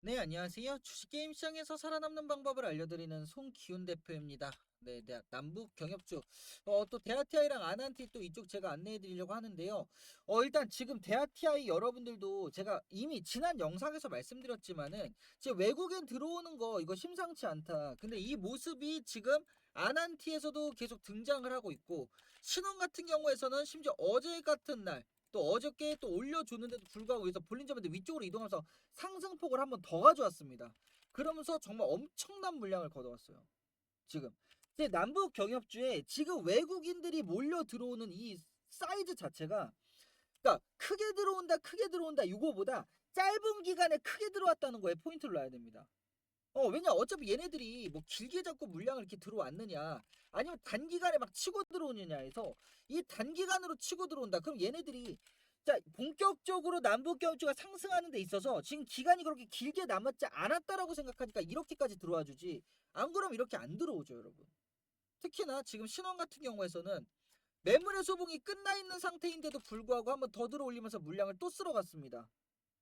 네, 안녕하세요. 주식 게임 시장에서 살아남는 방법을 알려드리는 송기훈 대표입니다. 네, 네, 남북 경협주. 어, 또 대하티아이랑 아난티 또 이쪽 제가 안내해 드리려고 하는데요. 어, 일단 지금 대하티아이 여러분들도 제가 이미 지난 영상에서 말씀드렸지만은 지금 외국인 들어오는 거 이거 심상치 않다. 근데 이 모습이 지금 아난티에서도 계속 등장을 하고 있고 신원 같은 경우에서는 심지어 어제 같은 날 또 어저께 또 올려줬는데도 불구하고 그래서 볼린저밴드 위쪽으로 이동하면서 상승폭을 한번 더 가져왔습니다. 그러면서 정말 엄청난 물량을 걷어왔어요. 지금 이제 남북 경협주에 지금 외국인들이 몰려 들어오는 이 사이즈 자체가 그러니까 크게 들어온다 크게 들어온다 이거보다 짧은 기간에 크게 들어왔다는 거에 포인트를 놔야 됩니다. 어 왜냐? 어차피 얘네들이 뭐 길게 잡고 물량을 이렇게 들어왔느냐? 아니면 단기간에 막 치고 들어오느냐 해서 이 단기간으로 치고 들어온다. 그럼 얘네들이 자 본격적으로 남북 경주가 상승하는 데 있어서 지금 기간이 그렇게 길게 남았지 않았다라고 생각하니까 이렇게까지 들어와 주지. 안 그러면 이렇게 안 들어오죠 여러분. 특히나 지금 신원 같은 경우에서는 매물의 소봉이 끝나 있는 상태인데도 불구하고 한번 더 들어올리면서 물량을 또 쓸어갔습니다.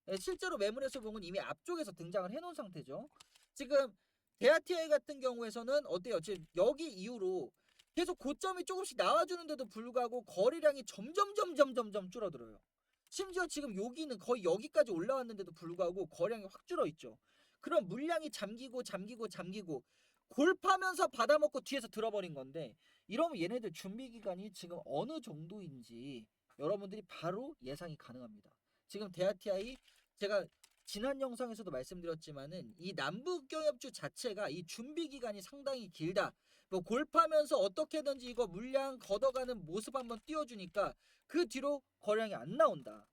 예, 실제로 매물의 소봉은 이미 앞쪽에서 등장을 해놓은 상태죠 지금 데아티아이 같은 경우에서는 어때요 지금 여기 이후로 계속 고점이 조금씩 나와주는데도 불구하고 거래량이 점점 점점 점점 줄어들어요. 심지어 지금 여기는 거의 여기까지 올라왔는데도 불구하고 거량이 확 줄어 있죠. 그럼 물량이 잠기고 잠기고 잠기고 골파면서 받아먹고 뒤에서 들어버린 건데 이러면 얘네들 준비 기간이 지금 어느 정도인지 여러분들이 바로 예상이 가능합니다. 지금 데아티아이 제가 지난 영상에서도 말씀드렸지만은 이 남북 경협주 자체가 이 준비 기간이 상당히 길다. 뭐 골파면서 어떻게든지 이거 물량 걷어가는 모습 한번 띄워주니까 그 뒤로 거량이 안 나온다.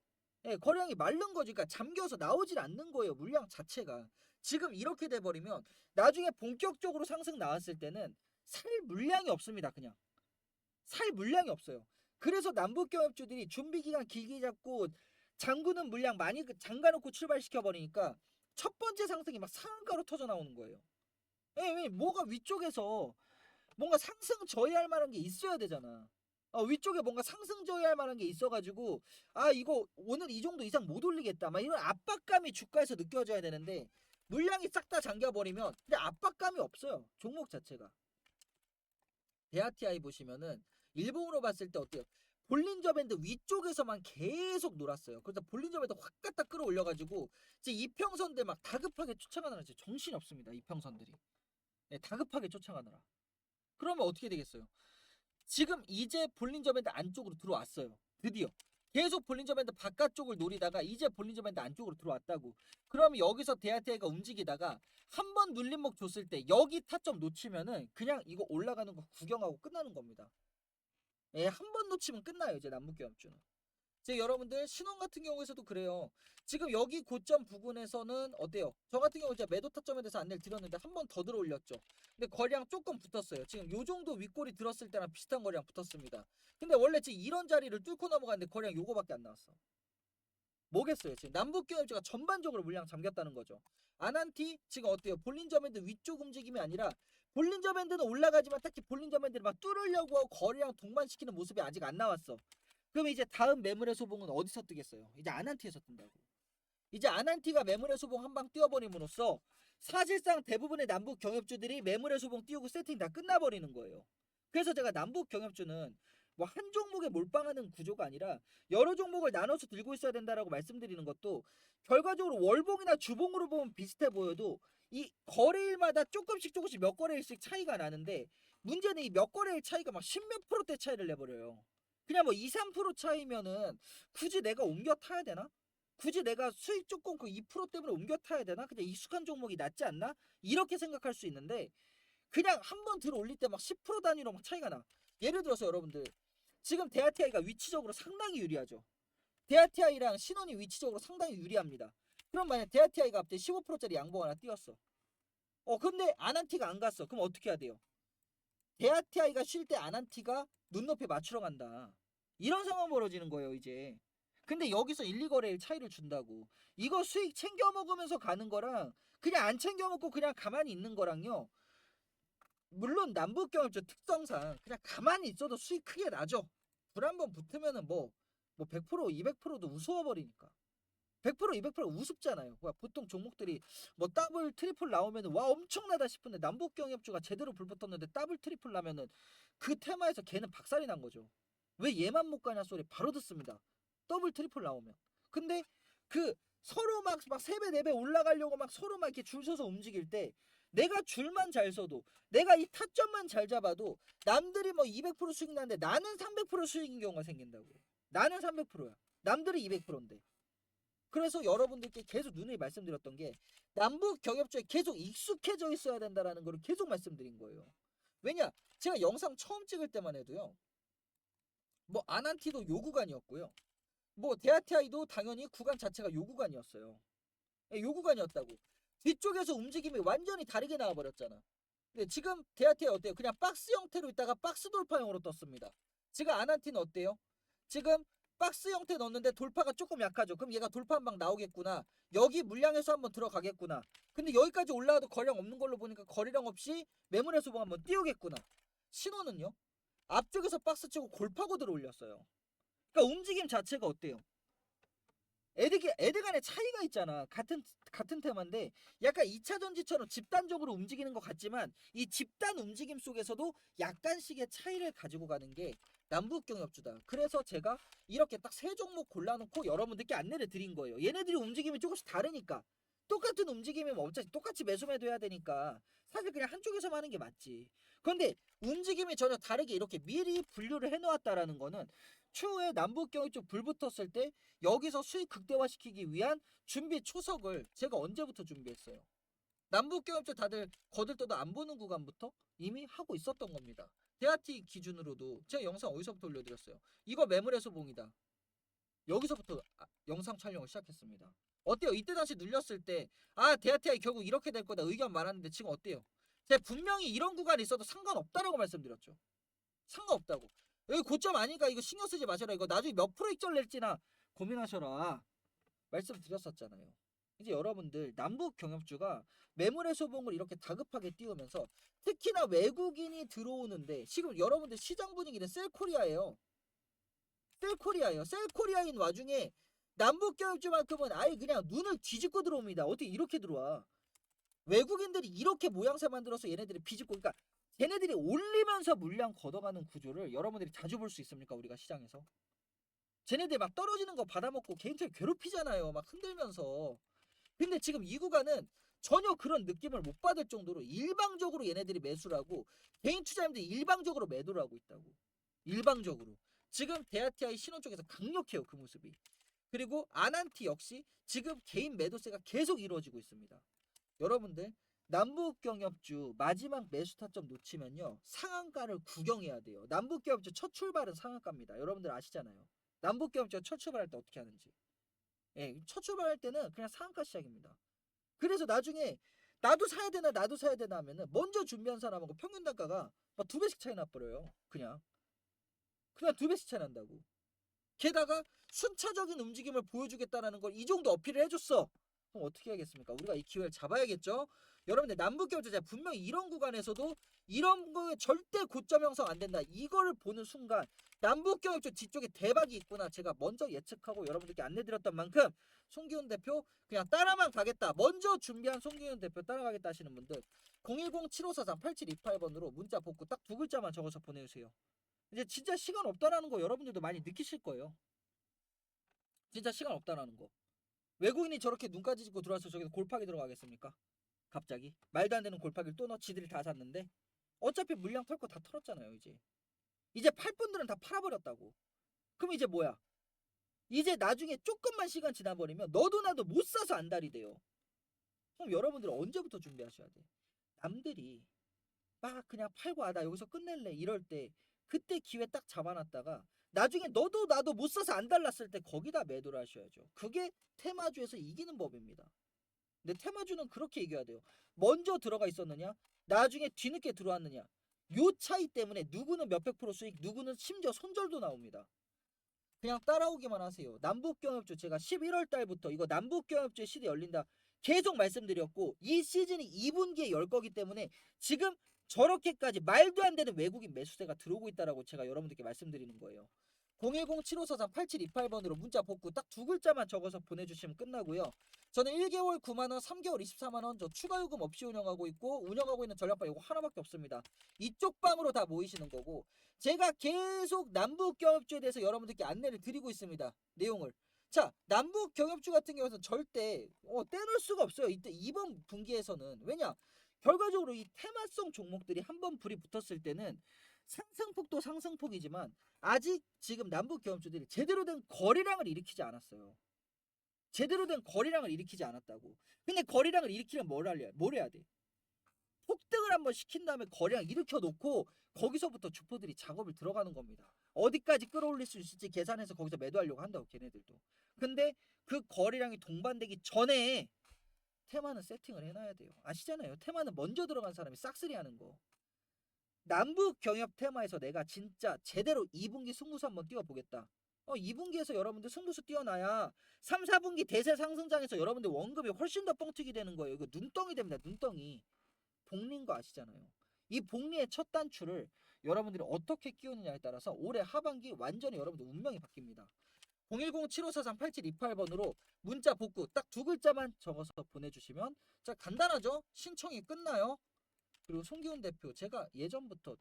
예, 거량이 마른 거지. 그러니까 잠겨서 나오질 않는 거예요. 물량 자체가. 지금 이렇게 돼버리면 나중에 본격적으로 상승 나왔을 때는 살 물량이 없습니다. 그냥. 살 물량이 없어요. 그래서 남북 경협주들이 준비 기간 길게 잡고 장구는 물량 많이 그 잠가놓고 출발시켜 버리니까 첫 번째 상승이 막 상한가로 터져 나오는 거예요. 왜, 왜 뭐가 위쪽에서 뭔가 상승 저해할 만한 게 있어야 되잖아. 어, 위쪽에 뭔가 상승 저해할 만한 게 있어가지고 아 이거 오늘 이 정도 이상 못 올리겠다 막 이런 압박감이 주가에서 느껴져야 되는데 물량이 싹 다 잠겨버리면 근데 압박감이 없어요 종목 자체가 데아티아이 보시면은 일본으로 봤을 때 어때요 볼린저 밴드 위쪽에서만 계속 놀았어요 그래서 볼린저 밴드 확 갖다 끌어올려가지고 이제 이평선들 막 다급하게 쫓아가느라 이제 정신이 없습니다 이평선들이 네, 다급하게 쫓아가느라 그러면 어떻게 되겠어요? 지금 이제 볼린저 밴드 안쪽으로 들어왔어요. 드디어. 계속 볼린저 밴드 바깥쪽을 노리다가 이제 볼린저 밴드 안쪽으로 들어왔다고. 그러면 여기서 데아테가 움직이다가 한 번 눌림목 줬을 때 여기 타점 놓치면은 그냥 이거 올라가는 거 구경하고 끝나는 겁니다. 예, 한 번 놓치면 끝나요. 이제 남북경합주는. 이제 여러분들 신원 같은 경우에서도 그래요. 지금 여기 고점 부근에서는 어때요? 저 같은 경우 이제 매도 타점에 대해서 안내를 드렸는데 한 번 더 들어 올렸죠. 근데 거리랑 조금 붙었어요. 지금 요 정도 윗골이 들었을 때랑 비슷한 거리랑 붙었습니다. 근데 원래 지금 이런 자리를 뚫고 넘어갔는데 거리랑 요거밖에 안 나왔어. 뭐겠어요? 지금 남북경협주가 전반적으로 물량 잠겼다는 거죠. 아난티 지금 어때요? 볼린저 밴드 위쪽 움직임이 아니라 볼린저 밴드는 올라가지만 딱히 볼린저 밴드를 막 뚫으려고 하고 거리랑 동반시키는 모습이 아직 안 나왔어. 그럼 이제 다음 매물의 소봉은 어디서 뜨겠어요? 이제 아난티에서 뜬다고. 이제 아난티가 매물의 소봉 한 방 띄워버림으로써 사실상 대부분의 남북 경협주들이 매물의 소봉 띄우고 세팅 다 끝나버리는 거예요. 그래서 제가 남북 경협주는 뭐 한 종목에 몰빵하는 구조가 아니라 여러 종목을 나눠서 들고 있어야 된다라고 말씀드리는 것도 결과적으로 월봉이나 주봉으로 보면 비슷해 보여도 이 거래일마다 조금씩 조금씩 몇 거래일씩 차이가 나는데 문제는 이 몇 거래일 차이가 막 십몇 프로대 차이를 내버려요. 그냥 뭐 2, 3% 차이면은 굳이 내가 옮겨 타야 되나? 굳이 내가 수익 조금 그 2% 때문에 옮겨 타야 되나? 그냥 익숙한 종목이 낫지 않나? 이렇게 생각할 수 있는데 그냥 한 번 들어 올릴 때 막 10% 단위로 막 차이가 나. 예를 들어서 여러분들 지금 데아티아이가 위치적으로 상당히 유리하죠. 데아티아이랑 신원이 위치적으로 상당히 유리합니다. 그럼 만약 데아티아이가 갑자기 15%짜리 양봉 하나 띄웠어. 어 근데 아난티가 안 갔어. 그럼 어떻게 해야 돼요? 데아티아이가 쉴 때 아난티가 눈높이 맞추러 간다. 이런 상황 벌어지는 거예요, 이제. 근데 여기서 1, 2거래일 차이를 준다고. 이거 수익 챙겨 먹으면서 가는 거랑 그냥 안 챙겨 먹고 그냥 가만히 있는 거랑요. 물론 남북경협주 특성상 그냥 가만히 있어도 수익 크게 나죠. 불 한번 붙으면은 뭐, 뭐 100%, 200%도 우스워 버리니까. 100% 200% 우습잖아요. 와, 보통 종목들이 뭐 더블 트리플 나오면 와 엄청나다 싶은데 남북 경협주가 제대로 불붙었는데 더블 트리플 나면은 그 테마에서 걔는 박살이 난 거죠. 왜 얘만 못 가냐 소리 바로 듣습니다. 더블 트리플 나오면. 근데 그 서로 막막 세배네배 올라가려고 막 서로 막 이렇게 줄 서서 움직일 때 내가 줄만 잘 서도 내가 이 타점만 잘 잡아도 남들이 뭐 200% 수익 나는데 나는 300% 수익인 경우가 생긴다고. 나는 300%야. 남들이 200%인데. 그래서 여러분들께 계속 누누이 말씀드렸던 게 남북 경협주에 계속 익숙해져 있어야 된다라는 걸 계속 말씀드린 거예요. 왜냐? 제가 영상 처음 찍을 때만 해도요. 뭐 아난티도 요 구간이었고요. 뭐 데아티아이도 당연히 구간 자체가 요 구간이었어요. 예, 요 구간이었다고. 뒤쪽에서 움직임이 완전히 다르게 나와버렸잖아. 근데 지금 데아티아이 어때요? 그냥 박스 형태로 있다가 박스 돌파형으로 떴습니다. 지금 아난티는 어때요? 지금 박스 형태 넣었는데 돌파가 조금 약하죠. 그럼 얘가 돌파 한 방 나오겠구나. 여기 물량에서 한번 들어가겠구나. 근데 여기까지 올라와도 거리량 없는 걸로 보니까 거리량 없이 매물의 소봉 한번 띄우겠구나. 신호는요? 앞쪽에서 박스 치고 골파고 들어 올렸어요. 그러니까 움직임 자체가 어때요? 애들 애들 간의 차이가 있잖아. 같은 같은 테마인데 약간 2차 전지처럼 집단적으로 움직이는 것 같지만 이 집단 움직임 속에서도 약간씩의 차이를 가지고 가는 게 남북 경협주다. 그래서 제가 이렇게 딱 세 종목 골라놓고 여러분들께 안내를 드린 거예요. 얘네들이 움직임이 조금씩 다르니까 똑같은 움직임이면 어차피 똑같이 매수 매도 해야 되니까 사실 그냥 한쪽에서만 하는 게 맞지. 그런데 움직임이 전혀 다르게 이렇게 미리 분류를 해놓았다라는 거는 추후에 남북 경협주 불 붙었을 때 여기서 수익 극대화시키기 위한 준비 초석을 제가 언제부터 준비했어요. 남북 경협주 다들 거들떠도 안 보는 구간부터 이미 하고 있었던 겁니다. 데아티 기준으로도 제가 영상 어디서부터 올려드렸어요. 이거 매물의 소봉이다. 여기서부터 아, 영상 촬영을 시작했습니다. 어때요? 이때 당시 눌렸을 때아 데아티아이 결국 이렇게 될 거다 의견 많았는데 지금 어때요? 제가 분명히 이런 구간이 있어도 상관없다라고 말씀드렸죠. 상관없다고. 여기 고점 아니까 이거 신경 쓰지 마셔라. 이거 나중에 몇 프로 익절 낼지나 고민하셔라. 말씀드렸었잖아요. 이제 여러분들 남북 경협주가 매물의 소봉을 이렇게 다급하게 띄우면서 특히나 외국인이 들어오는데 지금 여러분들 시장 분위기는 셀코리아예요. 셀코리아예요. 셀코리아인 와중에 남북 경협주만큼은 아예 그냥 눈을 뒤집고 들어옵니다. 어떻게 이렇게 들어와? 외국인들이 이렇게 모양새 만들어서 얘네들이 비집고 그러니까 얘네들이 올리면서 물량 걷어가는 구조를 여러분들이 자주 볼 수 있습니까? 우리가 시장에서. 쟤네들 막 떨어지는 거 받아먹고 개인들 괴롭히잖아요. 막 흔들면서. 근데 지금 이 구간은 전혀 그런 느낌을 못 받을 정도로 일방적으로 얘네들이 매수를 하고 개인 투자자님들이 일방적으로 매도를 하고 있다고. 일방적으로. 지금 데아티아이 신원 쪽에서 강력해요. 그 모습이. 그리고 아난티 역시 지금 개인 매도세가 계속 이루어지고 있습니다. 여러분들 남북 경협주 마지막 매수 타점 놓치면요 상한가를 구경해야 돼요. 남북 경협주 첫 출발은 상한가입니다. 여러분들 아시잖아요. 남북 경협주 첫 출발할 때 어떻게 하는지. 예, 첫 출발할 때는 그냥 상한가 시작입니다. 그래서 나중에 나도 사야 되나 나도 사야 되나 하면은 먼저 준비한 사람하고 평균 단가가 막 두 배씩 차이 나버려요. 그냥 그냥 두 배씩 차이 난다고. 게다가 순차적인 움직임을 보여주겠다라는 걸 이 정도 어필을 해줬어. 그럼 어떻게 하겠습니까? 우리가 이 기회를 잡아야겠죠. 여러분들 남북경제 분명히 이런 구간에서도 이런 거에 절대 고점 형성 안 된다. 이거를 보는 순간 남북경협주 뒤쪽에 대박이 있구나. 제가 먼저 예측하고 여러분들께 안내드렸던 만큼 송기훈 대표 그냥 따라만 가겠다. 먼저 준비한 송기훈 대표 따라가겠다 하시는 분들 010-7543-8728번으로 문자 복구 딱 두 글자만 적어서 보내주세요. 이제 진짜 시간 없다라는 거 여러분들도 많이 느끼실 거예요. 진짜 시간 없다라는 거. 외국인이 저렇게 눈까지 짚고 들어와서 저기서 골파기 들어가겠습니까? 갑자기? 말도 안 되는 골파기를 또 넣어 지들이 다 샀는데? 어차피 물량 털고 다 털었잖아요 이제. 이제 팔 분들은 다 팔아버렸다고. 그럼 이제 뭐야? 이제 나중에 조금만 시간 지나버리면 너도 나도 못 사서 안달이 돼요. 그럼 여러분들은 언제부터 준비하셔야 돼? 남들이 막 그냥 팔고 아나 여기서 끝낼래 이럴 때 그때 기회 딱 잡아놨다가 나중에 너도 나도 못 사서 안 달랐을 때 거기다 매도를 하셔야죠 그게 테마주에서 이기는 법입니다 근데 테마주는 그렇게 얘기해야 돼요. 먼저 들어가 있었느냐, 나중에 뒤늦게 들어왔느냐. 요 차이 때문에 누구는 몇백 프로 수익, 누구는 심지어 손절도 나옵니다. 그냥 따라오기만 하세요. 남북경협주 제가 11월 달부터 이거 남북경협주의 시대 열린다 계속 말씀드렸고 이 시즌이 2분기에 열 거기 때문에 지금 저렇게까지 말도 안 되는 외국인 매수세가 들어오고 있다라고 제가 여러분들께 말씀드리는 거예요. 010-7543-8728번으로 문자 복구 딱 두 글자만 적어서 보내주시면 끝나고요. 저는 1개월 9만원, 3개월 24만원 저 추가 요금 없이 운영하고 있고 운영하고 있는 전략방 이거 하나밖에 없습니다. 이쪽 방으로 다 모이시는 거고 제가 계속 남북 경협주에 대해서 여러분들께 안내를 드리고 있습니다. 내용을. 자, 남북 경협주 같은 경우는 절대 어, 떼놓을 수가 없어요. 이때 이번 분기에서는 왜냐? 결과적으로 이 테마성 종목들이 한 번 불이 붙었을 때는 상승폭도 상승폭이지만 아직 지금 남북 경협주들이 제대로 된 거래량을 일으키지 않았어요. 제대로 된 거래량을 일으키지 않았다고. 근데 거래량을 일으키려면 뭘 하려? 뭘 해야 돼? 폭등을 한번 시킨 다음에 거래량 일으켜 놓고 거기서부터 주포들이 작업을 들어가는 겁니다. 어디까지 끌어올릴 수 있을지 계산해서 거기서 매도하려고 한다고 걔네들도. 근데 그 거래량이 동반되기 전에 테마는 세팅을 해놔야 돼요. 아시잖아요. 테마는 먼저 들어간 사람이 싹쓸이 하는 거. 남북 경협 테마에서 내가 진짜 제대로 2분기 승부수 한번 띄워보겠다. 어, 2분기에서 여러분들 승부수 띄워놔야 3, 4분기 대세 상승장에서 여러분들 원금이 훨씬 더 뻥튀기 되는 거예요. 이거 눈덩이 됩니다. 눈덩이. 복리인 거 아시잖아요. 이 복리의 첫 단추를 여러분들이 어떻게 끼우느냐에 따라서 올해 하반기 완전히 여러분들 운명이 바뀝니다. 010-7543-8728번으로 문자 복구 딱 두 글자만 적어서 보내주시면 자 간단하죠? 신청이 끝나요. 그리고 송기훈 대표 제가 예전부터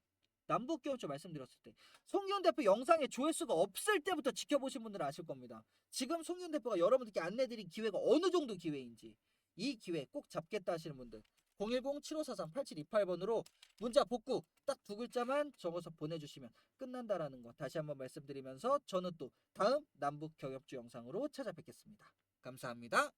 남북경협주 말씀드렸을 때 송기훈 대표 영상에 조회수가 없을 때부터 지켜보신 분들은 아실 겁니다. 지금 송기훈 대표가 여러분들께 안내드린 기회가 어느 정도 기회인지 이 기회 꼭 잡겠다 하시는 분들 010-7543-8728번으로 문자 복구 딱 두 글자만 적어서 보내주시면 끝난다라는 거 다시 한번 말씀드리면서 저는 또 다음 남북 경협주 영상으로 찾아뵙겠습니다. 감사합니다.